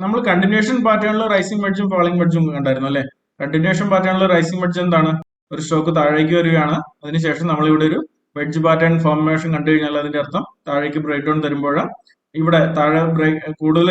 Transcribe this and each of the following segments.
നമ്മൾ കണ്ടിന്യൂഷൻ പാറ്റേണിൽ rising മെഡ്ജും falling മെഡ്ജും കണ്ടായിരുന്നു അല്ലെ? കണ്ടിന്യൂഷൻ പാറ്റേണിൽ റൈസിംഗ് മെഡ്ജ് എന്താണ്? ഒരു സ്റ്റോക്ക് താഴേക്ക് വരികയാണ്. അതിനുശേഷം നമ്മൾ ഇവിടെ ഒരു വെഡ്ജ് പാറ്റേൺ ഫോർമേഷൻ കണ്ടു കഴിഞ്ഞാൽ അതിന്റെ അർത്ഥം താഴേക്ക് ബ്രേക്ക് ഡൗൺ തരുമ്പോൾ ഇവിടെ താഴെ ബ്രേക്ക് കൂടുതൽ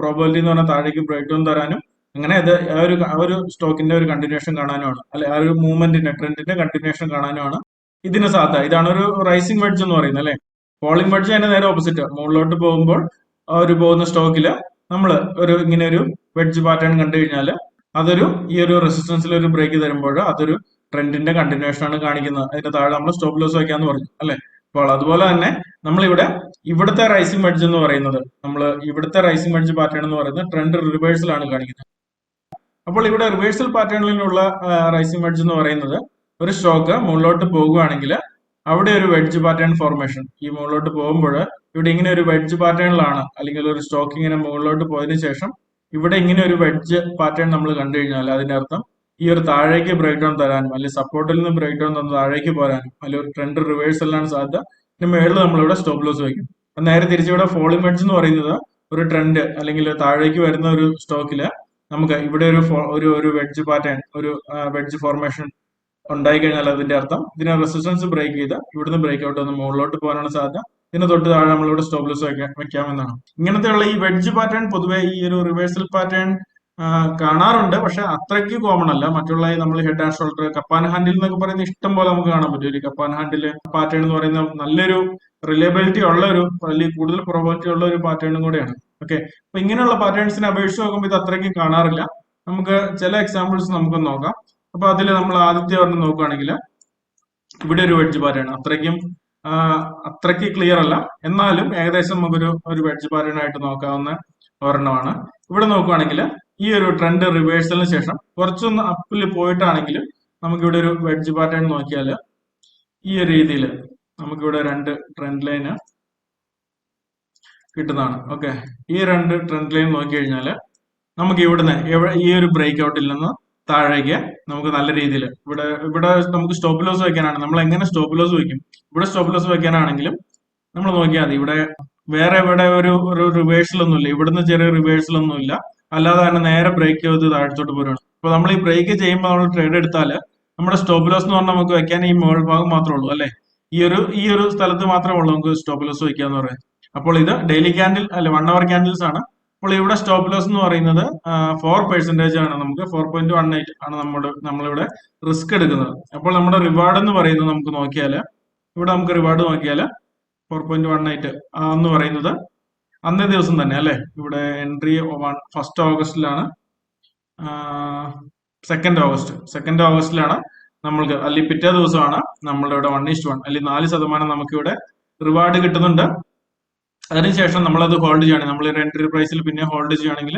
പ്രോബിലിറ്റി എന്ന് പറഞ്ഞാൽ താഴേക്ക് ബ്രേക്ക് ഡൗൺ തരാനും അങ്ങനെ അത് ആ ഒരു ആ ഒരു സ്റ്റോക്കിന്റെ ഒരു കണ്ടിന്യൂഷൻ കാണാനുമാണ്. അല്ലെ ആ ഒരു മൂവ്മെന്റിന്റെ ട്രെൻഡിന്റെ കണ്ടിന്യൂഷൻ കാണാനുമാണ് ഇതിന് സാധ്യത. ഇതാണ് ഒരു റൈസിംഗ് വെഡ്ജ് എന്ന് പറയുന്നത് അല്ലെ? ഫോളിംഗ് വെഡ്ജ് അതിന്റെ നേരെ ഓപ്പോസിറ്റ് മുകളിലോട്ട് പോകുമ്പോൾ ആ ഒരു പോകുന്ന സ്റ്റോക്കിൽ നമ്മൾ ഒരു ഇങ്ങനെ ഒരു വെഡ്ജ് പാറ്റേൺ കണ്ടു കഴിഞ്ഞാൽ അതൊരു ഈ ഒരു റെസിസ്റ്റൻസിൽ ഒരു ബ്രേക്ക് തരുമ്പോൾ അതൊരു ട്രെൻഡിന്റെ കണ്ടിന്യൂഷൻ ആണ് കാണിക്കുന്നത്. അതിന്റെ താഴെ നമ്മൾ സ്റ്റോപ്പ് ലോസ് വയ്ക്കാന്ന് പറഞ്ഞു അല്ലെ? അപ്പോൾ അതുപോലെ തന്നെ നമ്മളിവിടെ ഇവിടുത്തെ റൈസിംഗ് വെഡ്ജ് എന്ന് പറയുന്നത് നമ്മൾ ഇവിടുത്തെ റൈസിംഗ് വെഡ്ജ് പാറ്റേൺ എന്ന് പറയുന്നത് ട്രെൻഡ് റിവേഴ്സൽ ആണ് കാണിക്കുന്നത്. അപ്പോൾ ഇവിടെ റിവേഴ്സൽ പാറ്റേണിലുള്ള റൈസിംഗ് വെഡ്ജ് എന്ന് പറയുന്നത് ഒരു സ്റ്റോക്ക് മുകളിലോട്ട് പോകുകയാണെങ്കിൽ അവിടെ ഒരു വെഡ്ജ് പാറ്റേൺ ഫോർമേഷൻ ഈ മുകളിലോട്ട് പോകുമ്പോൾ ഇവിടെ ഇങ്ങനെ ഒരു വെഡ്ജ് പാറ്റേണിലാണ്. അല്ലെങ്കിൽ ഒരു സ്റ്റോക്ക് ഇങ്ങനെ മുകളിലോട്ട് പോയതിനു ശേഷം ഇവിടെ ഇങ്ങനെ ഒരു വെഡ്ജ് പാറ്റേൺ നമ്മൾ കണ്ടു കഴിഞ്ഞാൽ അതിന്റെ അർത്ഥം ഈ ഒരു താഴേക്ക് ബ്രേക്ക് ഡൗൺ തരാനും അല്ലെങ്കിൽ സപ്പോർട്ടിൽ നിന്ന് ബ്രേക്ക് ഡൗൺ തന്ന് താഴേക്ക് പോരാനും അല്ലെങ്കിൽ ഒരു ട്രെൻഡ് റിവേഴ്സലാണ് സാധ്യത പിന്നെ മേളിൽ നമ്മളിവിടെ സ്റ്റോപ്പ് ലോസ് വയ്ക്കും. നേരെ തിരിച്ചിവിടെ ഫോളിംഗ് വെഡ്ജ് എന്ന് പറയുന്നത് ഒരു ട്രെൻഡ് അല്ലെങ്കിൽ താഴേക്ക് വരുന്ന ഒരു സ്റ്റോക്കിൽ നമുക്ക് ഇവിടെ ഒരു ഒരു ഒരു വെഡ്ജ് പാറ്റേൺ ഒരു വെഡ്ജ് ഫോർമേഷൻ ഉണ്ടായി കഴിഞ്ഞാൽ അതിന്റെ അർത്ഥം ഇതിനെ റെസിസ്റ്റൻസ് ബ്രേക്ക് ചെയ്ത് ഇവിടുന്ന് ബ്രേക്ക് ഔട്ട് വന്ന് മുകളിലോട്ട് പോകാനാണ് സാധ്യത. ഇതിന് തൊട്ട് താഴെ നമ്മളിവിടെ സ്റ്റോപ്പ് ലോസ് വെക്കാമെന്നാണ്. ഇങ്ങനത്തെയുള്ള ഈ വെഡ്ജ് പാറ്റേൺ പൊതുവെ ഈ ഒരു റിവേഴ്സൽ പാറ്റേൺ കാണാറുണ്ട്. പക്ഷെ അത്രയ്ക്ക് കോമൺ അല്ല. മറ്റുള്ള നമ്മൾ head and shoulder cup and handle എന്നൊക്കെ പറയുന്ന ഇഷ്ടം പോലെ നമുക്ക് കാണാൻ പറ്റും. ഒരു കപ്പാൻ ഹാൻഡിൽ പാറ്റേൺ എന്ന് പറയുന്ന നല്ലൊരു റിലയബിലിറ്റി ഉള്ള ഒരു അല്ലെങ്കിൽ കൂടുതൽ പ്രൊബിലിറ്റി ഉള്ള ഒരു പാറ്റേണും കൂടെയാണ്. ഓക്കെ അപ്പൊ ഇങ്ങനെയുള്ള പാറ്റേൺസിനെ അപേക്ഷിച്ച് നോക്കുമ്പോൾ ഇത് അത്രയ്ക്ക് കാണാറില്ല. നമുക്ക് ചില എക്സാമ്പിൾസ് നമുക്ക് നോക്കാം. അപ്പൊ അതിൽ നമ്മൾ ആദ്യത്തെ ഒരെണ്ണം നോക്കുകയാണെങ്കിൽ ഇവിടെ ഒരു വെഡ്ജ് പാറ്റേൺ അത്രയ്ക്കും അത്രയ്ക്ക് ക്ലിയർ അല്ല. എന്നാലും ഏകദേശം നമുക്കൊരു ഒരു വെഡ്ജ് പാറ്റേൺ ആയിട്ട് നോക്കാവുന്ന ഒരെണ്ണമാണ്. ഇവിടെ നോക്കുവാണെങ്കിൽ ഈ ഒരു ട്രെൻഡ് റിവേഴ്സലിന് ശേഷം കുറച്ചൊന്ന് അപ്പിൽ പോയിട്ടാണെങ്കിലും നമുക്കിവിടെ ഒരു വെഡ്ജ് പാറ്റേൺ നോക്കിയാൽ ഈ ഒരു രീതിയിൽ നമുക്കിവിടെ രണ്ട് ട്രെൻഡ് ലൈന് കിട്ടുന്നതാണ്. ഓക്കെ ഈ രണ്ട് ട്രെൻഡ് ലൈൻ നോക്കി കഴിഞ്ഞാൽ നമുക്ക് ഇവിടുന്ന് ഈ ഒരു ബ്രേക്ക് ഔട്ടിൽ നിന്ന് താഴേക്ക് നമുക്ക് നല്ല രീതിയിൽ ഇവിടെ ഇവിടെ നമുക്ക് സ്റ്റോപ്പ് ലോസ് വെക്കാനാണ്. നമ്മൾ എങ്ങനെ സ്റ്റോപ്പ് ലോസ് വെക്കും? ഇവിടെ സ്റ്റോപ്പ് ലോസ് വെക്കാനാണെങ്കിലും നമ്മൾ നോക്കിയാൽ മതി. ഇവിടെ വേറെ ഇവിടെ ഒരു ഒരു റിവേഴ്സൽ ഒന്നുമില്ല ഇവിടുന്ന് ചെറിയ റിവേഴ്സൽ ഒന്നുമില്ല അല്ലാതെ തന്നെ നേരെ ബ്രേക്ക് ചെയ്ത് താഴത്തോട്ട് പോരാണ് അപ്പൊ നമ്മൾ ഈ ബ്രേക്ക് ചെയ്യുമ്പോൾ നമ്മൾ ട്രേഡ് എടുത്താൽ നമ്മുടെ സ്റ്റോപ്പ് ലോസ് എന്ന് പറഞ്ഞാൽ നമുക്ക് വെക്കാൻ ഈ മുകൾ ഭാഗം മാത്രമേ ഉള്ളൂ അല്ലെ? ഈ ഒരു ഈ ഒരു സ്ഥലത്ത് മാത്രമേ ഉള്ളൂ നമുക്ക് സ്റ്റോപ്പ് ലോസ് വെക്കാന്ന് പറയാം അപ്പോൾ ഇത് ഡെയിലി ക്യാൻഡിൽ അല്ലെ വൺ അവർ ക്യാൻഡിൽസ് ആണ്. അപ്പോൾ ഇവിടെ സ്റ്റോപ്പ് ലോസ് എന്ന് പറയുന്നത് ഫോർ പെർസെന്റേജ് ആണ്. നമുക്ക് ഫോർ പോയിന്റ് വൺ എയ്റ്റ് ആണ് നമ്മുടെ നമ്മളിവിടെ റിസ്ക് എടുക്കുന്നത്. അപ്പോൾ നമ്മുടെ റിവാർഡ് എന്ന് പറയുന്നത് നമുക്ക് നോക്കിയാൽ ഇവിടെ നമുക്ക് റിവാർഡ് നോക്കിയാൽ ഫോർ പോയിന്റ് വൺ എയ്റ്റ് എന്ന് പറയുന്നത് അന്നേ ദിവസം തന്നെ അല്ലെ? ഇവിടെ എൻട്രി ഫസ്റ്റ് ഓഗസ്റ്റിലാണ് സെക്കൻഡ് ഓഗസ്റ്റ്. സെക്കൻഡ് ഓഗസ്റ്റിലാണ് നമ്മൾക്ക് അല്ലെങ്കിൽ പിറ്റേ ദിവസമാണ് നമ്മളുടെ ഇവിടെ വൺ ഇസ്റ്റ് വൺ അല്ലെങ്കിൽ നാല് ശതമാനം നമുക്കിവിടെ റിവാർഡ് കിട്ടുന്നുണ്ട്. അതിനുശേഷം നമ്മളത് ഹോൾഡ് ചെയ്യുകയാണെങ്കിൽ നമ്മൾ ഒരു എൻട്രി പ്രൈസിൽ പിന്നെ ഹോൾഡ് ചെയ്യുകയാണെങ്കിൽ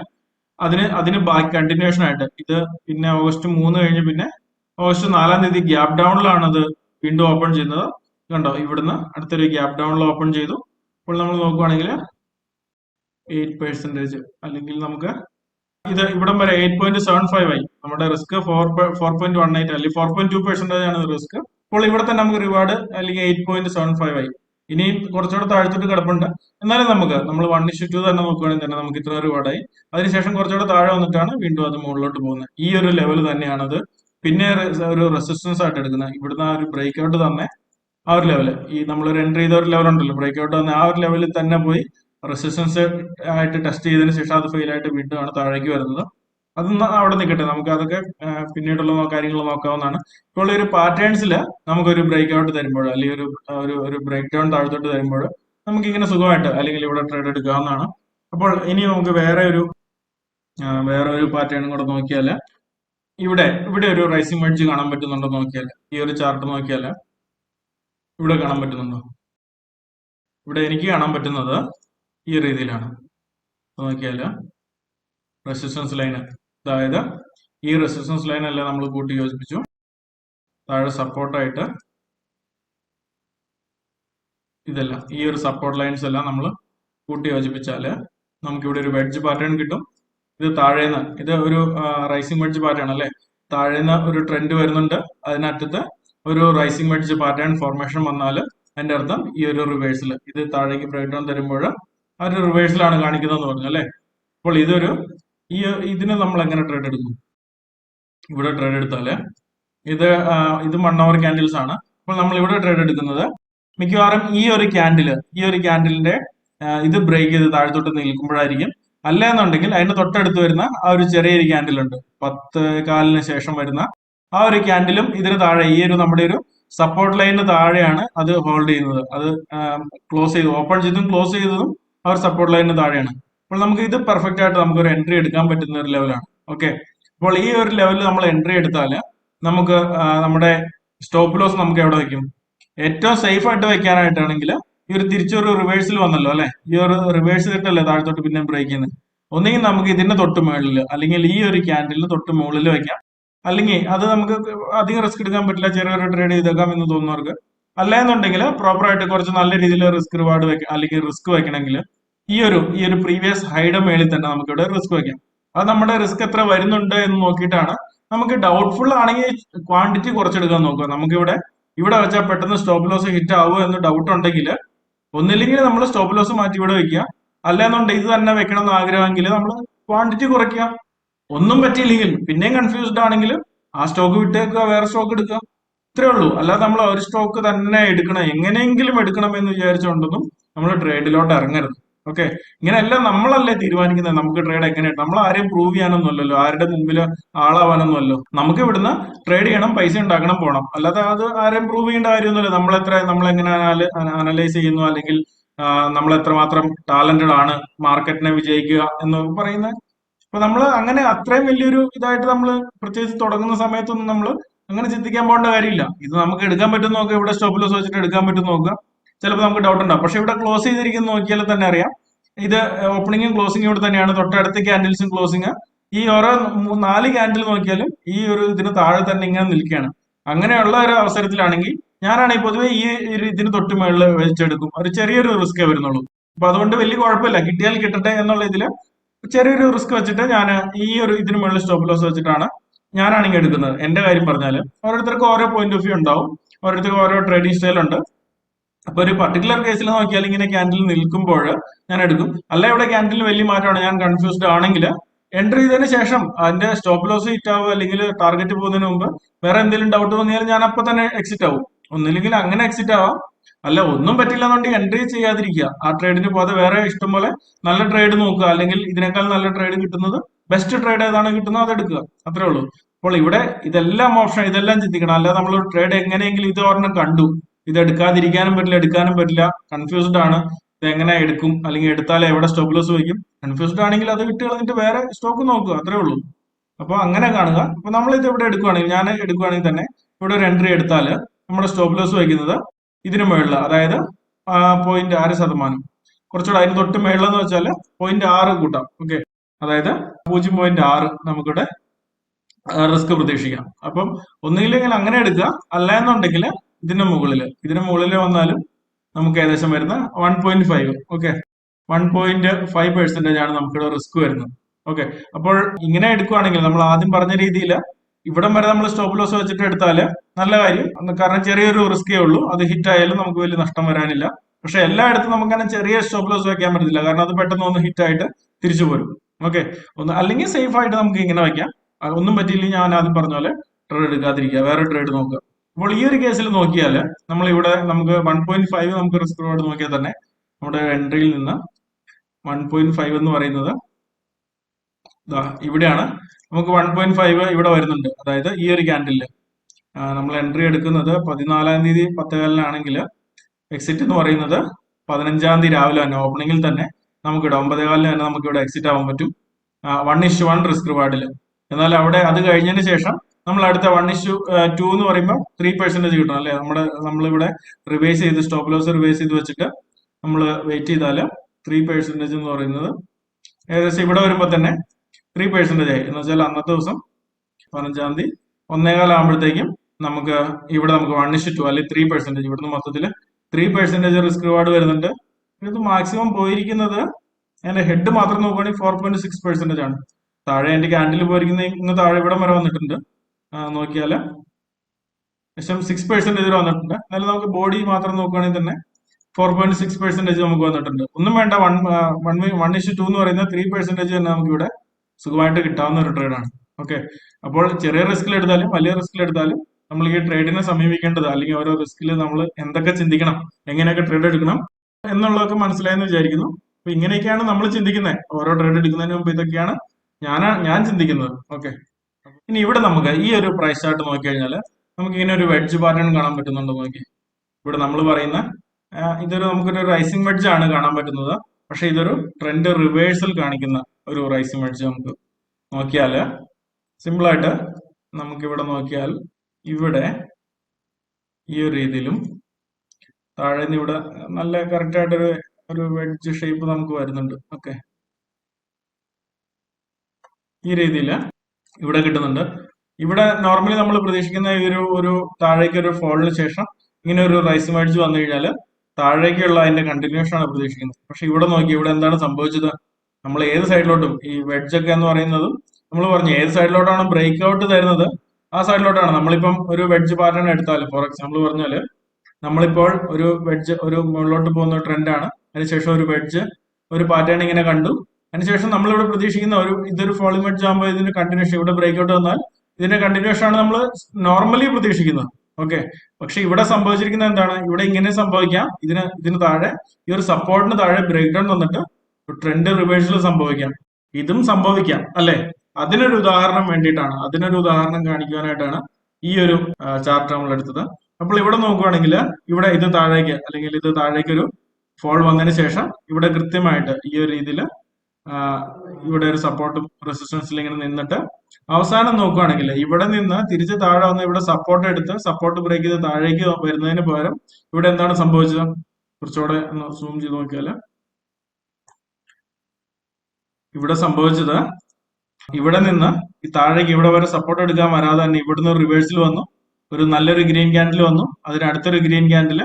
അതിന് അതിന് ബാക്കി കണ്ടിന്യൂഷൻ ആയിട്ട്. ഇത് പിന്നെ ഓഗസ്റ്റ് മൂന്ന് കഴിഞ്ഞ് പിന്നെ ഓഗസ്റ്റ് നാലാം തീയതി ഗ്യാപ് ഡൗണിലാണ് അത് വീണ്ടും ഓപ്പൺ ചെയ്യുന്നത്. കണ്ടോ? ഇവിടുന്ന് അടുത്തൊരു ഗ്യാപ് ഡൗണിൽ ഓപ്പൺ ചെയ്തു. അപ്പോൾ നമ്മൾ നോക്കുവാണെങ്കിൽ എയ്റ്റ് പെർസെന്റേജ് അല്ലെങ്കിൽ നമുക്ക് ഇത് ഇവിടം വരെ എയ്റ്റ് പോയിന്റ് സെവൻ ഫൈവ് ആയി. നമ്മുടെ risk four four point one eight അല്ലെങ്കിൽ ഫോർ പോയിന്റ് ടു പെർസെന്റേജ് ആണ് റിസ്ക് അപ്പോൾ ഇവിടെ തന്നെ നമുക്ക് റിവാർഡ് അല്ലെങ്കിൽ എയ്റ്റ് പോയിന്റ് സെവൻ ഫൈവ് ആയി. ഇനിയും കുറച്ചുകൂടെ താഴ്ത്തിട്ട് കിടപ്പുണ്ട്. എന്നാലും നമുക്ക് നമ്മൾ വൺ ഇഷ്യൂ ടു തന്നെ നോക്കുകയാണെങ്കിൽ തന്നെ നമുക്ക് ഇത്ര റിവാർഡായി അതിനുശേഷം കുറച്ചുകൂടെ താഴെ വന്നിട്ടാണ് വീണ്ടും അത് മുകളിലോട്ട് പോകുന്നത്. ഈ ഒരു ലെവൽ തന്നെയാണത്. പിന്നെ ഒരു റെസിസ്റ്റൻസ് ആയിട്ട് എടുക്കുന്നത്. ഇവിടുന്ന് ആ ഒരു ബ്രേക്ക് ഔട്ട് തന്നെ ആ ഒരു ലെവൽ ഈ നമ്മൾ ഒരു എൻട്രി ചെയ്ത ഒരു ലെവൽ ഉണ്ടല്ലോ. ബ്രേക്ക് ഔട്ട് തന്നെ ആ ഒരു ലെവലിൽ തന്നെ പോയി റെസിസ്റ്റൻസ് ആയിട്ട് ടെസ്റ്റ് ചെയ്തതിന് ശേഷം അത് ഫെയിൽ ആയിട്ട് വീണ്ടും ആണ് താഴേക്ക് വരുന്നത്. അതൊന്ന് അവിടെ നിൽക്കട്ടെ. നമുക്ക് അതൊക്കെ പിന്നീടുള്ള കാര്യങ്ങൾ നോക്കാവുന്നതാണ്. ഇപ്പോൾ ഒരു പാറ്റേൺസിൽ നമുക്കൊരു ബ്രേക്ക് ഔട്ട് തരുമ്പോൾ അല്ലെങ്കിൽ ഒരു ഒരു ഒരു ബ്രേക്ക് ഡൗൺ താഴ്ത്തോട്ട് തരുമ്പോൾ നമുക്ക് ഇങ്ങനെ സുഖമായിട്ട് അല്ലെങ്കിൽ ഇവിടെ ട്രേഡ് എടുക്കാവുന്നതാണ്. അപ്പോൾ ഇനി നമുക്ക് വേറെ ഒരു വേറെ ഒരു പാറ്റേൺ കൂടെ നോക്കിയാൽ ഇവിടെ ഇവിടെ ഒരു റൈസിംഗ് വെഡ്ജ് കാണാൻ പറ്റുന്നുണ്ടോ നോക്കിയാൽ ഈ ഒരു ചാർട്ട് നോക്കിയാൽ ഇവിടെ കാണാൻ പറ്റുന്നുണ്ടോ? ഇവിടെ എനിക്ക് കാണാൻ പറ്റുന്നത് ഈ രീതിയിലാണ്. നോക്കിയാൽ റെസിസ്റ്റൻസ് ലൈന് അതായത് ഈ റെസിസ്റ്റൻസ് ലൈൻ എല്ലാം നമ്മൾ കൂട്ടി യോജിപ്പിച്ചു. താഴെ സപ്പോർട്ടായിട്ട് ഇതെല്ലാം ഈ ഒരു സപ്പോർട്ട് ലൈൻസ് എല്ലാം നമ്മൾ കൂട്ടി യോജിപ്പിച്ചാൽ നമുക്കിവിടെ ഒരു വെഡ്ജ് പാറ്റേൺ കിട്ടും. ഇത് താഴേന്ന് ഇത് ഒരു റൈസിംഗ് വെഡ്ജ് പാറ്റേൺ അല്ലേ? താഴേന്ന് ഒരു ട്രെൻഡ് വരുന്നുണ്ട്. അതിനറ്റത്ത് ഒരു റൈസിംഗ് വെഡ്ജ് പാറ്റേൺ ഫോർമേഷൻ വന്നാൽ അതിന്റെ അർത്ഥം ഈ ഒരു റിവേഴ്സൽ ഇത് താഴേക്ക് ബ്രേക്ക് ഡൗൺ തരുമ്പോൾ ആ ഒരു റിവേഴ്സലാണ് കാണിക്കുന്നതെന്ന് പറഞ്ഞു അല്ലേ? അപ്പോൾ ഇതൊരു ഈ ഇതിനെ നമ്മൾ എങ്ങനെ ട്രേഡ് എടുക്കും? ഇവിടെ ട്രേഡ് എടുത്താൽ ഇത് ഇത് വൺ അവർ ക്യാൻഡിൽസ് ആണ്. അപ്പോൾ നമ്മൾ ഇവിടെ ട്രേഡ് എടുക്കുന്നത് മിക്കവാറും ഈ ഒരു ക്യാൻഡിൽ ഈ ഒരു ക്യാൻഡിലിന്റെ ഇത് ബ്രേക്ക് ചെയ്ത് താഴത്തോട്ട് നിൽക്കുമ്പോഴായിരിക്കും. അല്ല എന്നുണ്ടെങ്കിൽ അതിന്റെ തൊട്ടടുത്ത് വരുന്ന ആ ഒരു ചെറിയൊരു ക്യാൻഡിൽ ഉണ്ട്. പത്ത് കാലിന് ശേഷം വരുന്ന ആ ഒരു ക്യാൻഡിലും ഇതിന് താഴെ ഈ ഒരു നമ്മുടെ ഒരു സപ്പോർട്ട് ലൈനിന് താഴെയാണ് അത് ഹോൾഡ് ചെയ്യുന്നത്. അത് ക്ലോസ് ചെയ്തു ഓപ്പൺ ചെയ്തും ക്ലോസ് ചെയ്തതും ആ ഒരു സപ്പോർട്ട് ലൈനിന് താഴെയാണ്. അപ്പോൾ നമുക്ക് ഇത് പെർഫെക്റ്റ് ആയിട്ട് നമുക്ക് ഒരു എൻട്രി എടുക്കാൻ പറ്റുന്ന ഒരു ലെവലാണ് ഓക്കെ അപ്പോൾ ഈ ഒരു ലെവലിൽ നമ്മൾ എൻട്രി എടുത്താൽ നമുക്ക് നമ്മുടെ സ്റ്റോപ്പ് ലോസ് നമുക്ക് എവിടെ വെക്കും? ഏറ്റവും സേഫ് ആയിട്ട് വെക്കാനായിട്ടാണെങ്കിൽ ഈ ഒരു തിരിച്ചൊരു റിവേഴ്സിൽ വന്നല്ലോ അല്ലെ? ഈ ഒരു റിവേഴ്സ് കിട്ടല്ലേ താഴത്തോട്ട് പിന്നെ ബ്രേക്ക് ചെയ്യുന്നത് ഒന്നെങ്കിൽ നമുക്ക് ഇതിന്റെ തൊട്ട് മുകളിൽ അല്ലെങ്കിൽ ഈ ഒരു ക്യാൻഡിലിന് തൊട്ട് മുകളിൽ വെക്കാം. അല്ലെങ്കിൽ അത് നമുക്ക് അധികം റിസ്ക് എടുക്കാൻ പറ്റില്ല. ചെറിയൊരു ട്രേഡ് ചെയ്തേക്കാം എന്ന് തോന്നുന്നവർക്ക്. അല്ല എന്നുണ്ടെങ്കിൽ പ്രോപ്പറായിട്ട് കുറച്ച് നല്ല രീതിയിൽ റിസ്ക് റിവാർഡ് വെക്കാം അല്ലെങ്കിൽ റിസ്ക് വെക്കണമെങ്കിൽ ഈ ഒരു ഈ ഒരു പ്രീവിയസ് ഹൈഡ് മേളിൽ തന്നെ നമുക്ക് ഇവിടെ റിസ്ക് വയ്ക്കാം അത് നമ്മുടെ റിസ്ക് എത്ര വരുന്നുണ്ട് എന്ന് നോക്കിയിട്ടാണ് നമുക്ക് ഡൗട്ട്ഫുൾ ആണെങ്കിൽ ക്വാണ്ടിറ്റി കുറച്ചെടുക്കാൻ നോക്കുക. നമുക്കിവിടെ ഇവിടെ വെച്ചാൽ പെട്ടെന്ന് സ്റ്റോപ്പ് ലോസ് ഹിറ്റ് ആവുമോ എന്ന് ഡൗട്ട് ഉണ്ടെങ്കിൽ ഒന്നില്ലെങ്കിൽ നമ്മൾ സ്റ്റോപ്പ് ലോസ് മാറ്റി ഇവിടെ വെക്കുക. അല്ലെന്നുണ്ടെങ്കിൽ ഇത് തന്നെ വെക്കണം എന്ന് ആഗ്രഹമെങ്കിൽ നമ്മൾ ക്വാണ്ടിറ്റി കുറയ്ക്കുക. ഒന്നും പറ്റിയില്ലെങ്കിൽ പിന്നെയും കൺഫ്യൂസ്ഡ് ആണെങ്കിൽ ആ സ്റ്റോക്ക് വിട്ടേക്കുക വേറെ സ്റ്റോക്ക് എടുക്കുക. ഇത്രേ ഉള്ളൂ. അല്ലാതെ നമ്മൾ ഒരു സ്റ്റോക്ക് തന്നെ എടുക്കണം എങ്ങനെയെങ്കിലും എടുക്കണം എന്ന് വിചാരിച്ചുകൊണ്ടൊന്നും നമ്മൾ ട്രേഡിലോട്ട് ഇറങ്ങരുത്. ഓക്കെ ഇങ്ങനെയെല്ലാം നമ്മളല്ലേ തീരുമാനിക്കുന്നത്? നമുക്ക് ട്രേഡ് എങ്ങനെയാണ് നമ്മൾ ആരെയും പ്രൂവ് ചെയ്യാനൊന്നുമല്ലല്ലോ. ആരുടെ മുമ്പിൽ ആളാവാനൊന്നുമല്ലോ. നമുക്ക് ഇവിടുന്ന് ട്രേഡ് ചെയ്യണം പൈസ ഉണ്ടാക്കണം പോകണം അല്ലാതെ അത് ആരെയും പ്രൂവ് ചെയ്യേണ്ട കാര്യമൊന്നുമില്ല. നമ്മൾ എങ്ങനെ അനലൈസ് ചെയ്യുന്നു? അല്ലെങ്കിൽ നമ്മൾ നമ്മൾ എത്രമാത്രം ടാലന്റഡ് ആണ് മാർക്കറ്റിനെ വിജയിക്കുക എന്ന് പറയുന്ന അപ്പൊ നമ്മൾ അങ്ങനെ അത്രയും വലിയൊരു ഇതായിട്ട് നമ്മൾ പ്രത്യേകിച്ച് തുടങ്ങുന്ന സമയത്തൊന്നും നമ്മൾ അങ്ങനെ ചിന്തിക്കാൻ പോകേണ്ട കാര്യമില്ല. ഇത് നമുക്ക് എടുക്കാൻ പറ്റും നോക്കുക. ഇവിടെ സ്റ്റോപ്പ് ലോസ് വെച്ചിട്ട് എടുക്കാൻ പറ്റും നോക്കുക. ചിലപ്പോൾ നമുക്ക് ഡൗട്ട് ഉണ്ടാവും. പക്ഷെ ഇവിടെ ക്ലോസ് ചെയ്തിരിക്കുന്ന നോക്കിയാൽ തന്നെ അറിയാം. ഇത് ഓപ്പണിങ്ങും ക്ലോസിംഗും ഇവിടെ തന്നെയാണ്. തൊട്ടടുത്ത ക്യാൻഡിൽസും ക്ലോസിങ് ഈ ഓരോ നാല് ക്യാൻഡിൽ നോക്കിയാലും ഈ ഒരു ഇതിന് താഴെ തന്നെ ഇങ്ങനെ നിൽക്കുകയാണ്. അങ്ങനെയുള്ള ഒരു അവസരത്തിലാണെങ്കിൽ ഞാനാണെങ്കിൽ പൊതുവെ ഈ ഒരു ഇതിന് തൊട്ട് മുകളിൽ വെച്ചെടുക്കും. ഒരു ചെറിയൊരു റിസ്കേ വരുന്നുള്ളൂ. അപ്പൊ അതുകൊണ്ട് വലിയ കുഴപ്പമില്ല. കിട്ടിയാൽ കിട്ടട്ടെ എന്നുള്ള ഇതിൽ ചെറിയൊരു റിസ്ക് വെച്ചിട്ട് ഞാൻ ഈ ഒരു ഇതിന് മുകളിൽ സ്റ്റോപ്പ് ലോസ് വെച്ചിട്ടാണ് ഞാനാണെങ്കിൽ എടുക്കുന്നത്. എന്റെ കാര്യം പറഞ്ഞാൽ ഓരോരുത്തർക്കും ഓരോ പോയിന്റ് ഓഫ് വ്യൂ ഉണ്ടാവും. ഓരോരുത്തർക്കും ഓരോ ട്രേഡിംഗ് സ്റ്റൈൽ ഉണ്ട്. അപ്പൊ ഒരു പർട്ടിക്കുലർ കേസിൽ നോക്കിയാൽ ഇങ്ങനെ ക്യാൻഡിൽ നിൽക്കുമ്പോൾ ഞാൻ എടുക്കും. അല്ല ഇവിടെ ക്യാൻഡിൽ വലിയ മാറ്റമാണ്. ഞാൻ കൺഫ്യൂസ്ഡ് ആണെങ്കിൽ എൻട്രി ചെയ്തതിന് ശേഷം അതിന്റെ സ്റ്റോപ്പ് ലോസ് ഹിറ്റ് ആവുക അല്ലെങ്കിൽ ടാർഗറ്റ് പോകുന്നതിന് മുമ്പ് വേറെ എന്തെങ്കിലും ഡൗട്ട് തോന്നിയാൽ ഞാൻ അപ്പൊ തന്നെ എക്സിറ്റ് ആവും. ഒന്നില്ലെങ്കിൽ അങ്ങനെ എക്സിറ്റ് ആവാം. അല്ല ഒന്നും പറ്റില്ല എന്നുണ്ടെങ്കിൽ എൻട്രി ചെയ്യാതിരിക്കുക. ആ ട്രേഡിന് പോകാതെ വേറെ ഇഷ്ടം പോലെ നല്ല ട്രേഡ് നോക്കുക. അല്ലെങ്കിൽ ഇതിനേക്കാൾ നല്ല ട്രേഡ് കിട്ടുന്നത് ബെസ്റ്റ് ട്രേഡ് ഏതാണ് കിട്ടുന്നത് അത് എടുക്കുക. അത്രേ ഉള്ളൂ. അപ്പോൾ ഇവിടെ ഇതെല്ലാം ഓപ്ഷൻ ഇതെല്ലാം ചിന്തിക്കണം. അല്ലാതെ നമ്മൾ ട്രേഡ് എങ്ങനെയെങ്കിലും ഇത് കണ്ടു. ഇത് എടുക്കാതിരിക്കാനും പറ്റില്ല എടുക്കാനും പറ്റില്ല. കൺഫ്യൂസ്ഡ് ആണ്. ഇത് എങ്ങനെ എടുക്കും? അല്ലെങ്കിൽ എടുത്താൽ എവിടെ സ്റ്റോപ്പ് ലോസ് വയ്ക്കും? കൺഫ്യൂസ്ഡ് ആണെങ്കിൽ അത് വിട്ട് കളഞ്ഞിട്ട് വേറെ സ്റ്റോക്ക് നോക്കുക അത്രേ ഉള്ളൂ. അപ്പൊ അങ്ങനെ കാണുക. അപ്പൊ നമ്മൾ ഇത് ഇവിടെ എടുക്കുകയാണെങ്കിൽ ഞാൻ എടുക്കുകയാണെങ്കിൽ തന്നെ ഇവിടെ ഒരു എൻട്രി എടുത്താൽ നമ്മുടെ സ്റ്റോപ്പ് ലോസ് വയ്ക്കുന്നത് ഇതിന് മുകളിൽ അതായത് പോയിന്റ് ആറ് ശതമാനം. കുറച്ചുകൂടെ അതിന് തൊട്ട് മുകളിലെന്ന് വെച്ചാൽ പോയിന്റ് ആറ് കൂട്ടാം. ഓക്കെ അതായത് പൂജ്യം പോയിന്റ് ആറ് നമുക്കിവിടെ റിസ്ക് പ്രതീക്ഷിക്കാം. അപ്പം ഒന്നുകിൽ ഇങ്ങനെ അങ്ങനെ എടുക്കുക. അല്ല എന്നുണ്ടെങ്കിൽ ഇതിന്റെ മുകളിൽ ഇതിന് മുകളിൽ വന്നാലും നമുക്ക് ഏകദേശം വരുന്ന one point five okay one point five percentage ആണ് നമുക്കിവിടെ റിസ്ക് വരുന്നത്. ഓക്കെ അപ്പോൾ ഇങ്ങനെ എടുക്കുവാണെങ്കിൽ നമ്മൾ ആദ്യം പറഞ്ഞ രീതിയിൽ ഇവിടം വരെ നമ്മൾ സ്റ്റോപ്പ് ലോസ് വെച്ചിട്ട് എടുത്താൽ നല്ല കാര്യം. കാരണം ചെറിയൊരു റിസ്കേ ഉള്ളൂ. അത് ഹിറ്റ് ആയാലും നമുക്ക് വലിയ നഷ്ടം വരാനില്ല. പക്ഷെ എല്ലായിടത്തും നമുക്ക് അങ്ങനെ ചെറിയ സ്റ്റോപ്പ് ലോസ് വെക്കാൻ പറ്റത്തില്ല. കാരണം അത് പെട്ടെന്ന് ഒന്ന് ഹിറ്റ് ആയിട്ട് തിരിച്ചു പോരും. ഓക്കെ ഒന്ന് അല്ലെങ്കിൽ സേഫ് ആയിട്ട് നമുക്ക് ഇങ്ങനെ വെക്കാം. ഒന്നും പറ്റിയില്ലെങ്കിൽ ഞാൻ ആദ്യം പറഞ്ഞ പോലെ ട്രേഡ് എടുക്കാതിരിക്കുക. വേറെ ട്രേഡ് നോക്കുക. അപ്പോൾ ഈ ഒരു കേസിൽ നോക്കിയാൽ നമ്മൾ ഇവിടെ നമുക്ക് വൺ പോയിന്റ് ഫൈവ് നമുക്ക് റിസ്ക് റിവാർഡ് നോക്കിയാൽ തന്നെ നമ്മുടെ എൻട്രിയിൽ നിന്ന് വൺ പോയിന്റ് ഫൈവ് എന്ന് പറയുന്നത് ഇവിടെയാണ്. നമുക്ക് വൺ പോയിന്റ് ഫൈവ് ഇവിടെ വരുന്നുണ്ട്. അതായത് ഈ ഒരു ക്യാൻഡിൽ നമ്മൾ എൻട്രി എടുക്കുന്നത് പതിനാലാം തീയതി പത്തേകാലിനാണെങ്കിൽ എക്സിറ്റ് എന്ന് പറയുന്നത് പതിനഞ്ചാം തീയതി രാവിലെ തന്നെ ഓപ്പണിംഗിൽ തന്നെ നമുക്ക് നമുക്കിവിടെ ഒമ്പതേകാലിന് തന്നെ നമുക്ക് ഇവിടെ എക്സിറ്റ് ആവാൻ പറ്റും. One is to one risk റിവാർഡിൽ എന്നാൽ അവിടെ അത് കഴിഞ്ഞതിന് ശേഷം നമ്മൾ അടുത്ത വൺ ഇഷ്യൂ ടു എന്ന് പറയുമ്പോൾ ത്രീ പെർസെന്റേജ് കിട്ടണം അല്ലെ? നമ്മുടെ നമ്മളിവിടെ റിവേഴ്സ് ചെയ്ത് സ്റ്റോപ്പ് ലോസ് റിവേഴ്സ് ചെയ്ത് വെച്ചിട്ട് നമ്മൾ വെയിറ്റ് ചെയ്താൽ ത്രീ പെർസെന്റേജ് എന്ന് പറയുന്നത് ഏകദേശം ഇവിടെ വരുമ്പോൾ തന്നെ ത്രീ പെർസെന്റേജ് ആയി. എന്ന് വെച്ചാൽ അന്നത്തെ ദിവസം പതിനഞ്ചാം തീയതി ഒന്നേകാലാകുമ്പോഴത്തേക്കും നമുക്ക് ഇവിടെ നമുക്ക് വൺ ഇഷ്യൂ ടു അല്ലെങ്കിൽ ത്രീ പെർസെന്റേജ് ഇവിടുന്ന് മൊത്തത്തിൽ ത്രീ പെർസെന്റേജ് റിസ്ക് റിവാർഡ് വരുന്നുണ്ട്. ഇത് മാക്സിമം പോയിരിക്കുന്നത് എന്റെ ഹെഡ് മാത്രം നോക്കുകയാണെങ്കിൽ ഫോർ പോയിന്റ് സിക്സ് പെർസെന്റേജ് ആണ്. താഴെ എന്റെ ക്യാൻഡിൽ പോയിരിക്കുന്ന ഇന്ന് താഴെ ഇവിടെ വരെ വന്നിട്ടുണ്ട്. നോക്കിയാൽ ഏകദേശം സിക്സ് പെർസെന്റേജ് വന്നിട്ടുണ്ട്. എന്നാലും നമുക്ക് ബോഡി മാത്രം നോക്കുകയാണെങ്കിൽ തന്നെ ഫോർ പോയിന്റ് സിക്സ് പെർസെന്റേജ് നമുക്ക് വന്നിട്ടുണ്ട്. ഒന്നും വേണ്ട one one one is to two എന്ന് പറയുന്ന ത്രീ പെർസെന്റേജ് തന്നെ നമുക്ക് ഇവിടെ സുഖമായിട്ട് കിട്ടാവുന്ന ഒരു ട്രേഡാണ് ഓക്കെ അപ്പോൾ ചെറിയ റിസ്കിൽ എടുത്താലും വലിയ റിസ്കിൽ എടുത്താലും നമ്മൾ ഈ ട്രേഡിനെ സമീപിക്കേണ്ടത് അല്ലെങ്കിൽ ഓരോ റിസ്കിൽ നമ്മൾ എന്തൊക്കെ ചിന്തിക്കണം എങ്ങനെയൊക്കെ ട്രേഡ് എടുക്കണം എന്നുള്ളതൊക്കെ മനസ്സിലായെന്ന് വിചാരിക്കുന്നു. അപ്പൊ ഇങ്ങനെയൊക്കെയാണ് നമ്മൾ ചിന്തിക്കുന്നത് ഓരോ ട്രേഡ് എടുക്കുന്നതിന് മുമ്പ് ഇതൊക്കെയാണ് ഞാൻ ഞാൻ ചിന്തിക്കുന്നത്. ഓക്കെ ഇനി ഇവിടെ നമുക്ക് ഈ ഒരു പ്രൈസ് ചാർട്ട് നോക്കി കഴിഞ്ഞാൽ നമുക്ക് ഇങ്ങനെ ഒരു വെഡ്ജ് പാറ്റേൺ കാണാൻ പറ്റുന്നുണ്ടോ നോക്കി ഇവിടെ നമ്മൾ പറയുന്ന ഇതൊരു നമുക്കൊരു റൈസിംഗ് വെഡ്ജ് ആണ് കാണാൻ പറ്റുന്നത്. പക്ഷെ ഇതൊരു ട്രെൻഡ് റിവേഴ്സൽ കാണിക്കുന്ന ഒരു റൈസിംഗ് വെഡ്ജ് നമുക്ക് നോക്കിയാൽ സിമ്പിളായിട്ട് നമുക്ക് ഇവിടെ നോക്കിയാൽ ഇവിടെ ഈ ഒരു രീതിയിലും താഴെ നിന്ന് ഇവിടെ നല്ല കറക്റ്റായിട്ടൊരു ഒരു വെഡ്ജ് ഷേപ്പ് നമുക്ക് വരുന്നുണ്ട്. ഓക്കെ ഈ രീതിയിൽ ഇവിടെ കിട്ടുന്നുണ്ട്. ഇവിടെ നോർമലി നമ്മൾ പ്രതീക്ഷിക്കുന്ന ഈ ഒരു ഒരു താഴേക്ക് ഒരു ഫോളിന് ശേഷം ഇങ്ങനെ ഒരു റൈസ് മേടിച്ച് വന്നു കഴിഞ്ഞാൽ താഴേക്കുള്ള അതിന്റെ കണ്ടിന്യൂഷൻ ആണ് പ്രതീക്ഷിക്കുന്നത്. പക്ഷെ ഇവിടെ നോക്കി ഇവിടെ എന്താണ് സംഭവിച്ചത്? നമ്മൾ ഏത് സൈഡിലോട്ടും ഈ വെഡ്ജ് ഒക്കെ എന്ന് പറയുന്നത് നമ്മൾ പറഞ്ഞു ഏത് സൈഡിലോട്ടാണ് ബ്രേക്ക് ഔട്ട് തരുന്നത്? ആ സൈഡിലോട്ടാണ് നമ്മളിപ്പം ഒരു വെഡ്ജ് പാറ്റേൺ എടുത്താൽ ഫോർ എക്സാമ്പിൾ പറഞ്ഞാൽ നമ്മളിപ്പോൾ ഒരു വെഡ്ജ് ഒരു മുകളിലോട്ട് പോകുന്ന ട്രെൻഡാണ് അതിനുശേഷം ഒരു വെഡ്ജ് ഒരു പാറ്റേൺ ഇങ്ങനെ കണ്ടു. അതിനുശേഷം നമ്മളിവിടെ പ്രതീക്ഷിക്കുന്ന ഒരു ഇതൊരു ഫോളിംഗ് വെഡ്ജ് ആകുമ്പോൾ ഇതിന്റെ കണ്ടിന്യൂഷൻ ഇവിടെ ബ്രേക്ക് ഔട്ട് വന്നാൽ ഇതിന്റെ കണ്ടിന്യൂഷൻ ആണ് നമ്മൾ നോർമലി പ്രതീക്ഷിക്കുന്നത്. ഓക്കെ പക്ഷെ ഇവിടെ സംഭവിച്ചിരിക്കുന്നത് എന്താണ്? ഇവിടെ ഇങ്ങനെ സംഭവിക്കാം. ഇതിന് ഇതിന് താഴെ ഈ ഒരു സപ്പോർട്ടിന് താഴെ ബ്രേക്ക് ഡൗൺ വന്നിട്ട് ട്രെൻഡ് റിവേഴ്സൽ സംഭവിക്കാം. ഇതും സംഭവിക്കാം അല്ലെ? അതിനൊരു ഉദാഹരണം വേണ്ടിയിട്ടാണ്. അതിനൊരു ഉദാഹരണം കാണിക്കുവാനായിട്ടാണ് ഈ ഒരു ചാർട്ട് നമ്മൾ എടുത്തത്. അപ്പോൾ ഇവിടെ നോക്കുവാണെങ്കിൽ ഇവിടെ ഇത് താഴേക്ക് അല്ലെങ്കിൽ ഇത് താഴേക്ക് ഒരു ഫോൾ വന്നതിന് ശേഷം ഇവിടെ കൃത്യമായിട്ട് ഈ ഒരു രീതിയിൽ ഇവിടെ ഒരു സപ്പോർട്ടും റെസിസ്റ്റൻസിൽ ഇങ്ങനെ നിന്നിട്ട് അവസാനം നോക്കുകയാണെങ്കിൽ ഇവിടെ നിന്ന് തിരിച്ച് താഴെ വന്ന് ഇവിടെ സപ്പോർട്ട് എടുത്ത് സപ്പോർട്ട് ബ്രേക്ക് ചെയ്ത് താഴേക്ക് വരുന്നതിന് പകരം ഇവിടെ എന്താണ് സംഭവിച്ചത്? കുറച്ചുകൂടെ ഒന്ന് സൂം ചെയ്ത് നോക്കിയാൽ. ഇവിടെ സംഭവിച്ചത് ഇവിടെ നിന്ന് ഈ താഴേക്ക് ഇവിടെ വരെ സപ്പോർട്ട് എടുക്കാൻ വരാതെ തന്നെ ഇവിടുന്ന് റിവേഴ്സിൽ വന്നു. ഒരു നല്ലൊരു ഗ്രീൻ ക്യാൻഡിൽ വന്നു. അതിന് അടുത്തൊരു ഗ്രീൻ ക്യാൻഡിൽ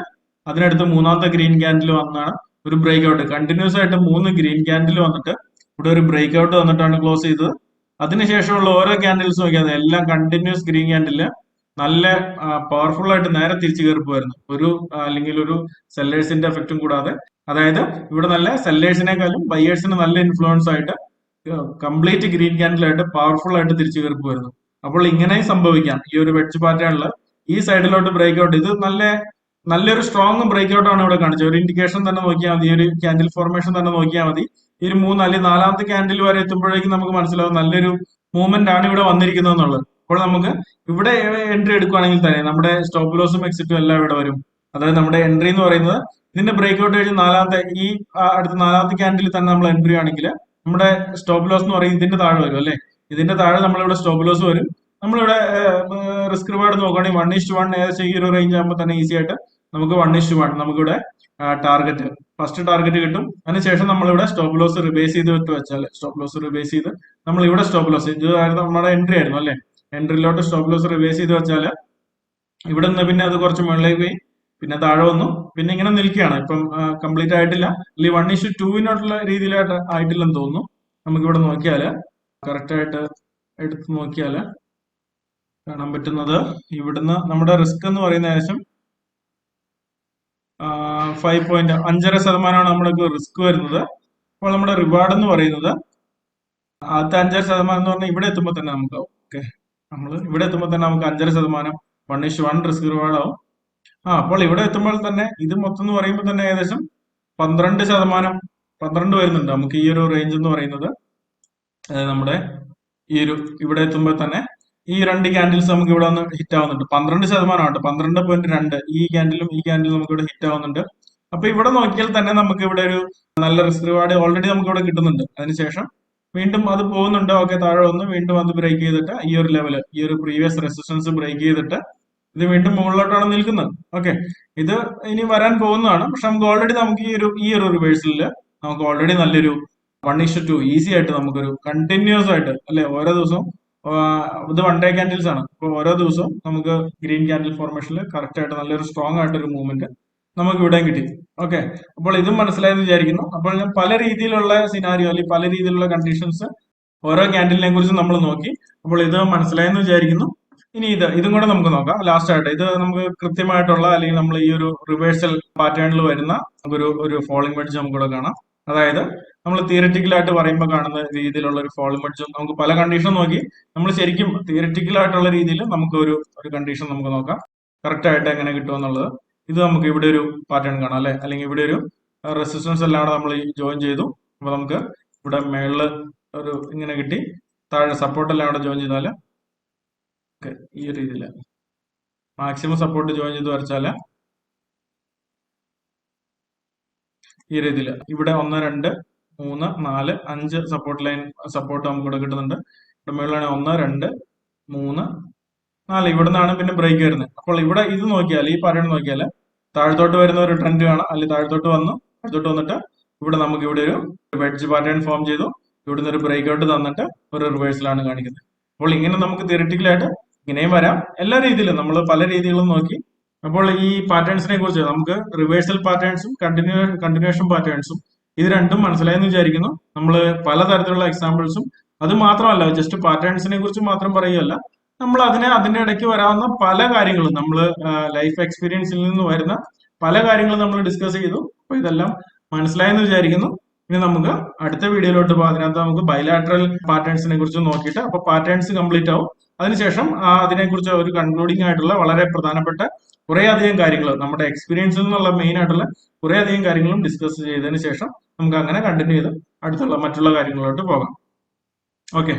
അതിനടുത്ത് മൂന്നാമത്തെ ഗ്രീൻ ക്യാൻഡിൽ വന്നാണ് ഒരു ബ്രേക്ക് ഔട്ട് കണ്ടിന്യൂസ് ആയിട്ട് മൂന്ന് ഗ്രീൻ ക്യാൻഡിൽ വന്നിട്ട് ഇവിടെ ഒരു ബ്രേക്ക് ഔട്ട് വന്നിട്ടാണ് ക്ലോസ് ചെയ്തത്. അതിനുശേഷമുള്ള ഓരോ ക്യാൻഡിൽസ് നോക്കിയാൽ എല്ലാം കണ്ടിന്യൂസ് ഗ്രീൻ ക്യാൻഡിൽ നല്ല പവർഫുൾ ആയിട്ട് നേരെ തിരിച്ചു കയറി പോയിരുന്നു ഒരു അല്ലെങ്കിൽ ഒരു സെല്ലേഴ്സിന്റെ എഫക്റ്റും കൂടാതെ. അതായത് ഇവിടെ നല്ല സെല്ലേഴ്സിനെക്കാളും ബയേഴ്സിന് നല്ല ഇൻഫ്ലുവൻസ് ആയിട്ട് കംപ്ലീറ്റ് ഗ്രീൻ ക്യാൻഡിലായിട്ട് പവർഫുൾ ആയിട്ട് തിരിച്ചു കയറി പോയിരുന്നു അപ്പോൾ ഇങ്ങനെയും സംഭവിക്കാം. ഈ ഒരു വെഡ്ജ് പാറ്റേണിൽ ഈ സൈഡിലോട്ട് ബ്രേക്ക് ഔട്ട് ഇത് നല്ല നല്ലൊരു സ്ട്രോങ് ബ്രേക്ക് ഔട്ട് ആണ് ഇവിടെ കാണിച്ചത്. ഒരു ഇൻഡിക്കേഷൻ തന്നെ നോക്കിയാൽ മതി ഒരു ക്യാൻഡിൽ ഫോർമേഷൻ തന്നെ നോക്കിയാൽ മതി. ഈ ഒരു മൂന്ന് അല്ലെങ്കിൽ നാലാമത്തെ ക്യാൻഡിൽ വരെ എത്തുമ്പോഴേക്കും നമുക്ക് മനസ്സിലാവും നല്ലൊരു മൂവ്മെന്റ് ആണ് ഇവിടെ വന്നിരിക്കുന്നത് എന്നുള്ളത് അപ്പോൾ നമുക്ക് ഇവിടെ എൻട്രി എടുക്കുകയാണെങ്കിൽ തന്നെ നമ്മുടെ സ്റ്റോപ്പ് ലോസും എക്സിറ്റും എല്ലാം ഇവിടെ വരും. അതായത് നമ്മുടെ എൻട്രി എന്ന് പറയുന്നത് ഇതിന്റെ ബ്രേക്ക് ഔട്ട് കഴിഞ്ഞ് നാലാമത്തെ ഈ അടുത്ത നാലാമത്തെ ക്യാൻഡിൽ തന്നെ നമ്മൾ എൻട്രി ആണെങ്കിൽ നമ്മുടെ സ്റ്റോപ്പ് ലോസ് എന്ന് പറയുന്നത് ഇതിന്റെ താഴെ വരും അല്ലെ? ഇതിന്റെ താഴെ നമ്മളിവിടെ സ്റ്റോപ്പ് ലോസ് വരും. നമ്മളിവിടെ റിസ്ക് റിവാർഡ് നോക്കുകയാണെങ്കിൽ വൺ ഇഷ്ട് വൺ ഏകദേശം ഈ ഒരു റേഞ്ച് ആകുമ്പോൾ തന്നെ ഈസി ആയിട്ട് നമുക്ക് വൺ ഇഷ്ട് വൺ നമുക്കിവിടെ ടാർഗറ്റ് ഫസ്റ്റ് ടാർഗറ്റ് കിട്ടും. അതിനുശേഷം നമ്മളിവിടെ സ്റ്റോപ്പ് ലോസ് റിബേസ് ചെയ്ത് വിട്ട് വെച്ചാൽ സ്റ്റോപ്പ് ലോസ് റിബേസ് ചെയ്ത് നമ്മൾ ഇവിടെ സ്റ്റോപ്പ് ലോസ് ഇത് ആയിരുന്നു നമ്മുടെ എൻട്രി ആയിരുന്നു അല്ലെ? എൻട്രിയിലോട്ട് സ്റ്റോപ്പ് ലോസ് റിബേസ് ചെയ്ത് വെച്ചാൽ ഇവിടെ നിന്ന് പിന്നെ അത് കുറച്ച് മുകളിലേക്ക് പോയി. പിന്നെ താഴെ വന്നു. പിന്നെ ഇങ്ങനെ നിൽക്കുകയാണ്. ഇപ്പം കംപ്ലീറ്റ് ആയിട്ടില്ല. അല്ലെങ്കിൽ വൺ ഇഷ്യൂ ടൂവിനോട്ടുള്ള രീതിയിലായിട്ട് ആയിട്ടില്ലെന്ന് തോന്നുന്നു. നമുക്കിവിടെ നോക്കിയാൽ കറക്റ്റായിട്ട് എടുത്ത് നോക്കിയാൽ കാണാൻ പറ്റുന്നത് ഇവിടുന്ന് നമ്മുടെ റിസ്ക് എന്ന് പറയുന്ന ഏകദേശം ഫൈവ് പോയിന്റ് അഞ്ചര ശതമാനമാണ് നമ്മൾക്ക് റിസ്ക് വരുന്നത്. അപ്പോൾ നമ്മുടെ റിവാർഡ് എന്ന് പറയുന്നത് ആദ്യത്തെ അഞ്ചര ശതമാനം എന്ന് പറഞ്ഞാൽ ഇവിടെ എത്തുമ്പോൾ തന്നെ നമുക്ക് ഓക്കെ നമ്മൾ ഇവിടെ എത്തുമ്പോൾ തന്നെ നമുക്ക് അഞ്ചര ശതമാനം വൺ ഇഷ് വൺ റിസ്ക് റിവാർഡ് ആവും. ആ അപ്പോൾ ഇവിടെ എത്തുമ്പോൾ തന്നെ ഇത് മൊത്തം എന്ന് പറയുമ്പോൾ തന്നെ ഏകദേശം പന്ത്രണ്ട് ശതമാനം പന്ത്രണ്ട് വരുന്നുണ്ട് നമുക്ക് ഈ ഒരു റേഞ്ച് എന്ന് പറയുന്നത്. നമ്മുടെ ഈ ഒരു ഇവിടെ എത്തുമ്പോൾ തന്നെ ഈ രണ്ട് ക്യാൻഡിൽസ് നമുക്ക് ഇവിടെ ഒന്ന് ഹിറ്റ് ആവുന്നുണ്ട്. പന്ത്രണ്ട് ശതമാനമാണ് പന്ത്രണ്ട് പോയിന്റ് രണ്ട്. ഈ ക്യാൻഡിലും ഈ ക്യാൻഡിലും നമുക്ക് ഇവിടെ ഹിറ്റ് ആവുന്നുണ്ട്. അപ്പൊ ഇവിടെ നോക്കിയാൽ തന്നെ നമുക്ക് ഇവിടെ ഒരു നല്ല റിസ്ക് റിവാർഡ് ഓൾറെഡി നമുക്ക് ഇവിടെ കിട്ടുന്നുണ്ട്. അതിനുശേഷം വീണ്ടും അത് പോകുന്നുണ്ട്. ഓക്കെ താഴെ വന്ന്. വീണ്ടും അത് ബ്രേക്ക് ചെയ്തിട്ട് ഈ ഒരു ലെവൽ ഈ ഒരു പ്രീവിയസ് റെസിസ്റ്റൻസ് ബ്രേക്ക് ചെയ്തിട്ട് ഇത് വീണ്ടും മുകളിലോട്ടാണ് നിൽക്കുന്നത്. ഓക്കെ ഇത് ഇനി വരാൻ പോകുന്നതാണ്. പക്ഷെ നമുക്ക് ഓൾറെഡി നമുക്ക് ഈ ഒരു ഈ ഒരു റിവേഴ്സലിൽ നമുക്ക് ഓൾറെഡി നല്ലൊരു വൺ ഇഷ്യൂ ടു ഈസി ആയിട്ട് നമുക്കൊരു കണ്ടിന്യൂസ് ആയിട്ട് അല്ലെ? ഓരോ ദിവസവും ഇത് വൺ ഡേ ക്യാൻഡിൽസ് ആണ്. അപ്പോൾ ഓരോ ദിവസവും നമുക്ക് ഗ്രീൻ ക്യാൻഡിൽ ഫോർമേഷനിൽ കറക്റ്റ് ആയിട്ട് നല്ലൊരു സ്ട്രോങ് ആയിട്ടൊരു മൂവ്മെന്റ് നമുക്ക് ഇവിടെയും കിട്ടി. ഓക്കെ അപ്പോൾ ഇതും മനസ്സിലായെന്ന് വിചാരിക്കുന്നു. അപ്പോൾ ഞാൻ പല രീതിയിലുള്ള സിനാരിയോ അല്ലെങ്കിൽ പല രീതിയിലുള്ള കണ്ടീഷൻസ് ഓരോ ക്യാൻഡിലിനെ കുറിച്ച് നമ്മൾ നോക്കി. അപ്പോൾ ഇത് മനസ്സിലായെന്ന് വിചാരിക്കുന്നു. ഇനി ഇത് ഇതും കൂടെ നമുക്ക് നോക്കാം. ലാസ്റ്റ് ആയിട്ട് ഇത് നമുക്ക് കൃത്യമായിട്ടുള്ള അല്ലെങ്കിൽ നമ്മൾ ഈ ഒരു റിവേഴ്സൽ പാറ്റേണിൽ വരുന്ന ഒരു ഒരു ഫോളിംഗ് വെഡ്ജ് നമുക്കിവിടെ കാണാം. അതായത് നമ്മൾ തിയററ്റിക്കലായിട്ട് പറയുമ്പോൾ കാണുന്ന രീതിയിലുള്ള ഒരു വെഡ്ജും നമുക്ക് പല കണ്ടീഷൻ നോക്കി. നമ്മൾ ശരിക്കും തിയററ്റിക്കലായിട്ടുള്ള രീതിയിൽ നമുക്ക് ഒരു ഒരു കണ്ടീഷൻ നമുക്ക് നോക്കാം. കറക്റ്റ് ആയിട്ട് എങ്ങനെ കിട്ടും എന്നുള്ളത്. ഇത് നമുക്ക് ഇവിടെ ഒരു പാറ്റേൺ കാണാം അല്ലെ? അല്ലെങ്കിൽ ഇവിടെ ഒരു റെസിസ്റ്റൻസ് എല്ലാം നമ്മൾ ജോയിൻ ചെയ്തു. അപ്പൊ നമുക്ക് ഇവിടെ മേളിൽ ഒരു ഇങ്ങനെ കിട്ടി. താഴെ സപ്പോർട്ട് എല്ലാം ജോയിൻ ചെയ്താൽ ഈ രീതിയിൽ മാക്സിമം സപ്പോർട്ട് ജോയിൻ ചെയ്ത് വരച്ചാൽ ഈ രീതിയിൽ. ഇവിടെ ഒന്ന് രണ്ട് മൂന്ന് നാല് അഞ്ച് സപ്പോർട്ട് ലൈൻ സപ്പോർട്ട് നമുക്ക് ഇവിടെ കിട്ടുന്നുണ്ട്. ഇവിടെ മുകളിലാണ് ഒന്ന് രണ്ട് മൂന്ന് നാല്. ഇവിടെ നിന്നാണ് പിന്നെ ബ്രേക്ക് വരുന്നത്. അപ്പോൾ ഇവിടെ ഇത് നോക്കിയാൽ ഈ പാറ്റേൺ നോക്കിയാൽ താഴത്തോട്ട് വരുന്ന ഒരു ട്രെൻഡ് കാണാം. അല്ലെങ്കിൽ താഴത്തോട്ട് വന്നു താഴത്തോട്ട് വന്നിട്ട് ഇവിടെ നമുക്ക് ഇവിടെ ഒരു വെഡ്ജ് പാറ്റേൺ ഫോം ചെയ്തു. ഇവിടുന്ന് ഒരു ബ്രേക്ക് ഔട്ട് തന്നിട്ട് ഒരു റിവേഴ്സലാണ് കാണിക്കുന്നത്. അപ്പോൾ ഇങ്ങനെ നമുക്ക് തിയററ്റിക്കലായിട്ട് ഇങ്ങനെയും വരാം. എല്ലാ രീതിയിലും നമ്മൾ പല രീതികളും നോക്കി അപ്പോൾ ഈ പാറ്റേൺസിനെ കുറിച്ച് നമുക്ക് റിവേഴ്സൽ പാറ്റേൺസും കണ്ടിന്യൂ കണ്ടിന്യൂഷൻ പാറ്റേൺസും ഇത് രണ്ടും മനസ്സിലായെന്ന് വിചാരിക്കുന്നു. നമ്മൾ പലതരത്തിലുള്ള എക്സാമ്പിൾസും അത് മാത്രമല്ല ജസ്റ്റ് പാറ്റേൺസിനെ കുറിച്ച് മാത്രം പറയുകയല്ല നമ്മൾ അതിനെ അതിന്റെ ഇടയ്ക്ക് വരാവുന്ന പല കാര്യങ്ങളും നമ്മൾ ലൈഫ് എക്സ്പീരിയൻസിൽ നിന്ന് വരുന്ന പല കാര്യങ്ങളും നമ്മൾ ഡിസ്കസ് ചെയ്തു. അപ്പൊ ഇതെല്ലാം മനസ്സിലായെന്ന് വിചാരിക്കുന്നു. ഇനി നമുക്ക് അടുത്ത വീഡിയോയിലോട്ട് പോകാം. അതിനകത്ത് നമുക്ക് ബൈലാറ്ററൽ പാറ്റേൺസിനെ കുറിച്ച് നോക്കിയിട്ട് അപ്പൊ പാറ്റേൺസ് കംപ്ലീറ്റ് ആവും. അതിനുശേഷം അതിനെക്കുറിച്ച് ഒരു കൺക്ലൂഡിംഗ് ആയിട്ടുള്ള വളരെ പ്രധാനപ്പെട്ട കുറെ അധികം കാര്യങ്ങൾ നമ്മുടെ എക്സ്പീരിയൻസിൽ നിന്നുള്ള മെയിൻ ആയിട്ടുള്ള കുറെ അധികം കാര്യങ്ങളും ഡിസ്കസ് ചെയ്തതിന് ശേഷം നമുക്ക് അങ്ങനെ കണ്ടിന്യൂ ചെയ്ത് അടുത്തുള്ള മറ്റുള്ള കാര്യങ്ങളിലോട്ട് പോകാം. ഓക്കെ